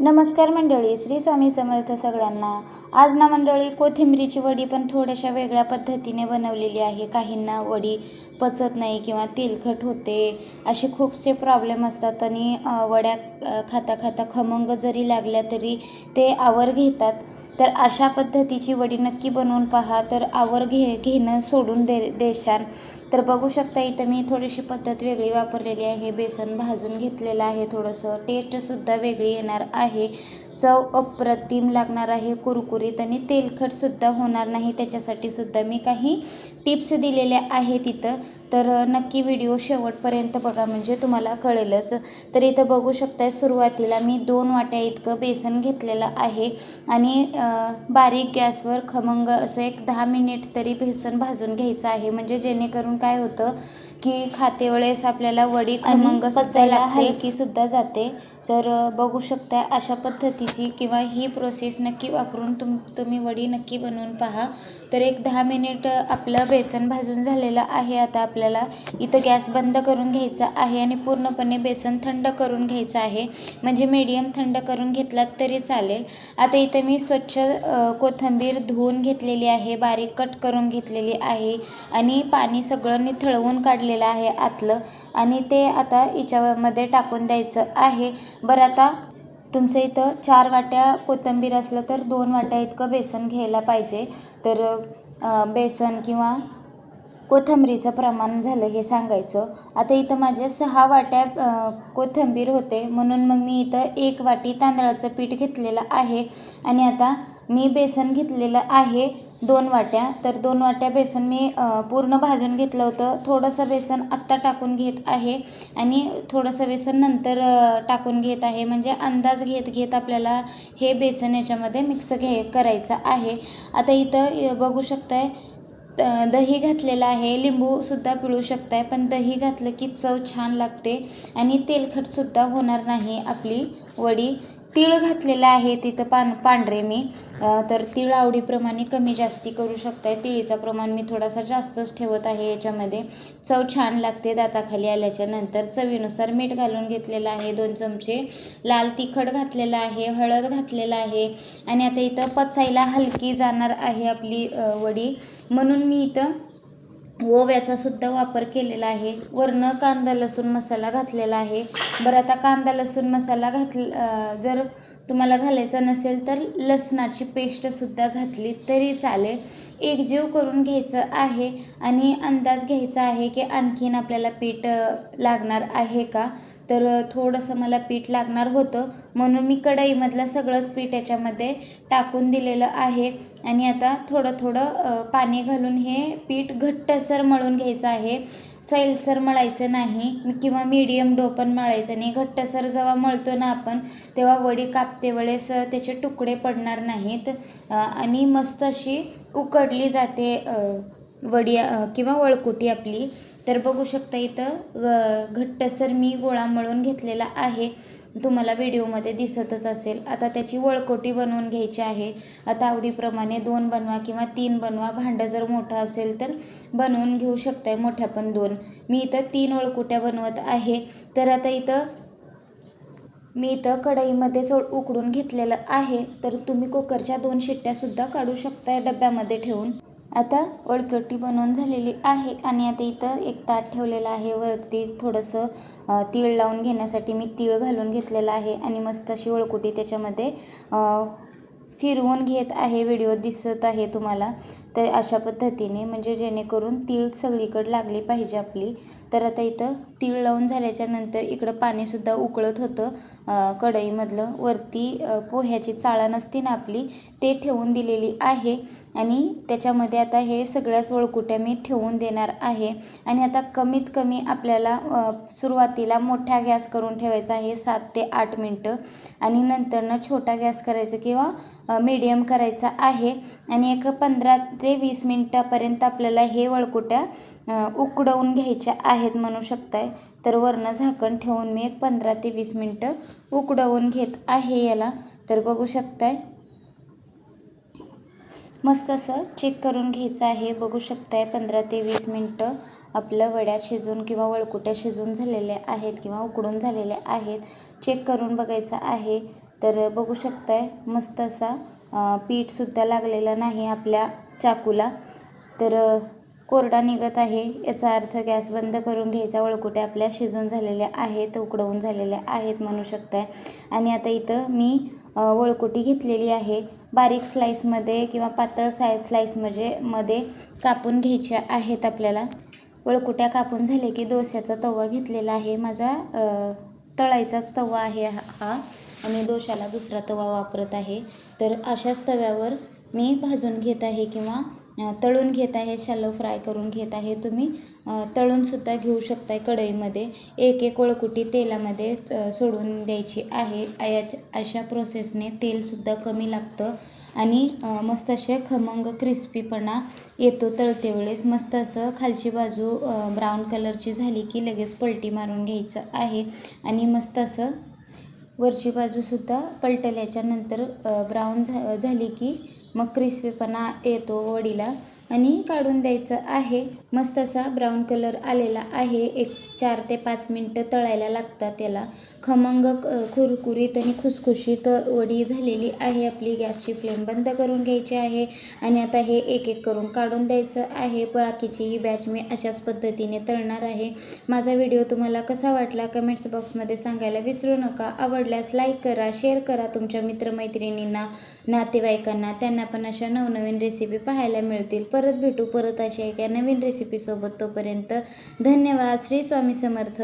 नमस्कार मंडळी श्री स्वामी समर्थ सगळ्यांना. आज ना मंडळी कोथिंबीरीची वडी पण थोड्याशा वेगळ्या पद्धतीने बनवलेली आहे. काहींना वडी पचत नाही किंवा तेलकट होते असे खूपसे प्रॉब्लेम असतात आणि वड्या खाता खाता खमंग जरी लागल्या तरी ते आवर घेतात. तर अशा पद्धतीची वडी नक्की बनवून पहा. तर आवर घे घेणं सोडून दे देशान. तर बघू शकता इथं मी थोडीशी पद्धत वेगळी वापरलेली आहे. बेसन भाजून घेतलेलं आहे थोडंसं. टेस्टसुद्धा वेगळी येणार आहे. चव अप्रतिम लागणार आहे. कुरकुरीत आणि तेलकटसुद्धा होणार नाही. त्याच्यासाठी सुद्धा मी काही टिप्स दिलेल्या आहेत इथं. तर नक्की व्हिडिओ शेवटपर्यंत बघा म्हणजे तुम्हाला कळेलच. तर इथं बघू शकताय सुरुवातीला मी दोन वाट्या इतकं बेसन घेतलेलं आहे आणि बारीक गॅसवर खमंग असं एक दहा मिनिट तरी बेसन भाजून घ्यायचं आहे. म्हणजे जेणेकरून काय होतं की खाते वेळेस आपल्याला वडी खमंग सुद्धा हलकी सुद्धा जाते. तर बघू शकता अशा पद्धतीची किंवा ही प्रोसेस नक्की वापरून तुम तुम्ही वडी नक्की बनवून पहा. तर एक दहा मिनिट आपलं बेसन भाजून झालेलं आहे. आता आपल्याला इथं गॅस बंद करून घ्यायचा आहे आणि पूर्णपणे बेसन थंड करून घ्यायचं आहे. म्हणजे मीडियम थंड करून घेतलात तरी चालेल. आता इथं मी स्वच्छ कोथंबीर कोथिंबीर धुवून घेतलेली आहे. बारीक कट करून घेतलेली आहे. आणि पाणी सगळं निथळवून काढलेलं आहे आतलं. आणि ते आता याच्यामध्ये टाकून द्यायचं आहे. बरं आता तुमचं इथं चार वाट्या कोथिंबीर असलं तर दोन वाट्या इतकं बेसन घ्यायला पाहिजे. तर बेसन किंवा कोथिंबीरीचं प्रमाण झालं हे सांगायचं. आता इथं माझ्या सहा वाट्या कोथिंबीर होते. म्हणून मग मी इथं एक वाटी तांदळाचं पीठ घेतलेलं आहे. आणि आता मी बेसन घेतलेलं आहे. दोन वाट्या. तर दोन वाट्या बेसन मी पूर्ण भाजून घेतलं होतं. थोडंसं बेसन आत्ता टाकून घेत आहे. आणि थोडंसं बेसन नंतर टाकून घेत आहे. म्हणजे अंदाज घेत घेत आपल्याला हे बेसन याच्यामध्ये मिक्स घे करायचं आहे. आता इथं बघू शकताय दही घातलेलं आहे. लिंबूसुद्धा पिळू शकताय. पण दही घातलं की चव छान लागते. आणि तेलखटसुद्धा होणार नाही आपली वडी. तीळ घातलेलं आहे तिथं पान पांढरे मी. तर तीळ आवडीप्रमाणे कमी जास्ती करू शकताय. तिळीचं प्रमाण मी थोडासा जास्तच ठेवत आहे याच्यामध्ये. चव छान लागते दाताखाली आल्याच्यानंतर. चवीनुसार मीठ घालून घेतलेलं आहे. दोन चमचे लाल तिखट घातलेलं आहे. हळद घातलेलं आहे. आणि आता इथं पचायला हलकी जाणार आहे आपली वडी. म्हणून मी इथं ओव्याचा सुद्धा वापर केलेला आहे. वरनं कांदा लसूण मसाला घातलेला आहे. बरं आता कांदा लसूण मसाला घातल जर तुम्हाला घालायचा नसेल तर लसणाची पेस्टसुद्धा घातली तरी चालेल. एकजीव करून घ्यायचं आहे आणि अंदाज घ्यायचा आहे की आणखीन आपल्याला पीठ लागणार आहे का? तर थोडंसं मला पीठ लागणार होतं. म्हणून मी कढईमधलं सगळंच पीठ याच्यामध्ये टाकून दिलेलं आहे. आणि आता थोडं थोडं पाणी घालून हे पीठ घट्टसर मळून घ्यायचं आहे. सैलसर मळायचं नाही किंवा मीडियम डो पण मळायचं नाही. घट्टसर जेव्हा मळतो ना आपण तेव्हा वडी कापते वेळेस त्याचे तुकडे पडणार नाहीत. आणि मस्त अशी उकडली जाते वडी किंवा वळकुटी आपली. तर बघू शकता इथं घट्टसर मी गोळा मळून घेतलेला आहे. तुम्हाला व्हिडिओमध्ये दिसतच असेल. आता त्याची वळकोटी बनवून घ्यायची आहे. आता आवडीप्रमाणे दोन बनवा किंवा तीन बनवा. भांडं जर मोठं असेल तर बनवून घेऊ शकताय मोठ्या पण दोन. मी इथं तीन वळकुट्या बनवत आहे. तर आता इथं मी इथं कढईमध्येच उकडून घेतलेलं आहे. तर तुम्ही कुकरच्या दोन शिट्ट्यासुद्धा काढू शकताय डब्यामध्ये ठेवून. आता वळकटी बनवून झालेली आहे आणि आता इथं एक ताट ठेवलेलं आहे. वरती थोडंसं तीळ लावून घेण्यासाठी मी तीळ घालून घेतलेलं आहे आणि मस्त अशी वळकुटी त्याच्यामध्ये फिरवून घेत आहे. व्हिडिओ दिसत आहे तुम्हाला. तर अशा पद्धतीने म्हणजे जेणेकरून तीळ सगळीकडे लागली पाहिजे आपली. तर आता इथं तीळ लावून झाल्याच्यानंतर इकडं पाणीसुद्धा उकळत होतं. कढईमधलं. वरती पोह्याची चाळा नसती ना आपली ते ठेवून दिलेली आहे. आणि त्याच्यामध्ये आता हे सगळ्याच वळकुट्या मी ठेवून देणार आहे. आणि आता कमीत कमी आपल्याला सुरुवातीला मोठ्या गॅस करून ठेवायचा आहे सात ते आठ मिनटं. आणि नंतरनं छोटा गॅस करायचा किंवा मीडियम करायचा आहे. आणि एक पंधरा ते वीस मिनटापर्यंत आपल्याला हे वळकुट्या उकडवून घ्यायच्या आहेत म्हणू शकताय. तर वरनं झाकण ठेवून मी एक पंधरा ते वीस मिनटं उकडवून घेत आहे याला. तर बघू शकताय. मस्त असं चेक करून घ्यायचं आहे. बघू शकताय पंधरा ते वीस मिनटं आपलं वड्या शिजून किंवा वळकुट्या शिजून झालेल्या आहेत किंवा उकडून झालेल्या आहेत. चेक करून बघायचं आहे. तर बघू शकताय मस्त असा पीठसुद्धा लागलेला नाही आपल्या चाकूला. तर कोरडा निघत आहे. याचा अर्थ गॅस बंद करून घ्यायचा. वळकुटे आपल्या शिजून झालेल्या आहेत उकडवून झालेल्या आहेत म्हणू शकताय. आणि आता इथं मी वळकुटी घेतलेली आहे. बारीक स्लाईसमध्ये किंवा पातळ साय स्लाईस म्हणजे मध्ये कापून घ्यायच्या आहेत आपल्याला. वळकुट्या कापून झाले की दोश्याचा तवा घेतलेला आहे. माझा तळायचाच तवा आहे हा. हा. आणि दोशाला दुसरा तवा वापरत आहे. तर अशाच तव्यावर मी भाजून घेत आहे किंवा तळून घेत आहे शॅलो फ्राय करून घेत आहे. तुम्ही तळूनसुद्धा घेऊ शकताय कढईमध्ये. एक एक ओळकुटी तेलामध्ये सोडून द्यायची आहे. याच्या अशा प्रोसेसने तेलसुद्धा कमी लागतं आणि मस्त असे खमंग क्रिस्पीपणा येतो तळते वेळेस. मस्त असं खालची बाजू ब्राऊन कलरची झाली की लगेच पलटी मारून घ्यायचं आहे. आणि मस्त असं वरची बाजूसुद्धा पलटल्याच्या नंतर ब्राऊन झा झाली की मग क्रिस्पीपणा येतो वडीला. आणि काढून द्यायचं आहे. मस्त असा ब्राऊन कलर आलेला आहे. एक चार ते पाच मिनटं तळायला लागतात त्याला. खमंग खुरकुरीत कुरकुरीत आणि खुसखुशीत वडी झालेली आहे. आपली गॅसची फ्लेम बंद करून घ्यायची आहे. आणि आता हे एक एक करून काढून द्यायचं आहे. बाकीची ही बॅच मी अशाच पद्धतीने तळणार आहे. माझा व्हिडिओ तुम्हाला कसा वाटला कमेंट्स बॉक्समध्ये सांगायला विसरू नका. आवडल्यास लाईक करा शेअर करा तुमच्या मित्रमैत्रिणींना नातेवाईकांना. त्यांना पण अशा नवनवीन रेसिपी पाहायला मिळतील. परत भेटू परत अशा एका नवीन रेसिपीसोबत तोपर्यंत धन्यवाद. श्री स्वामी समर्थ.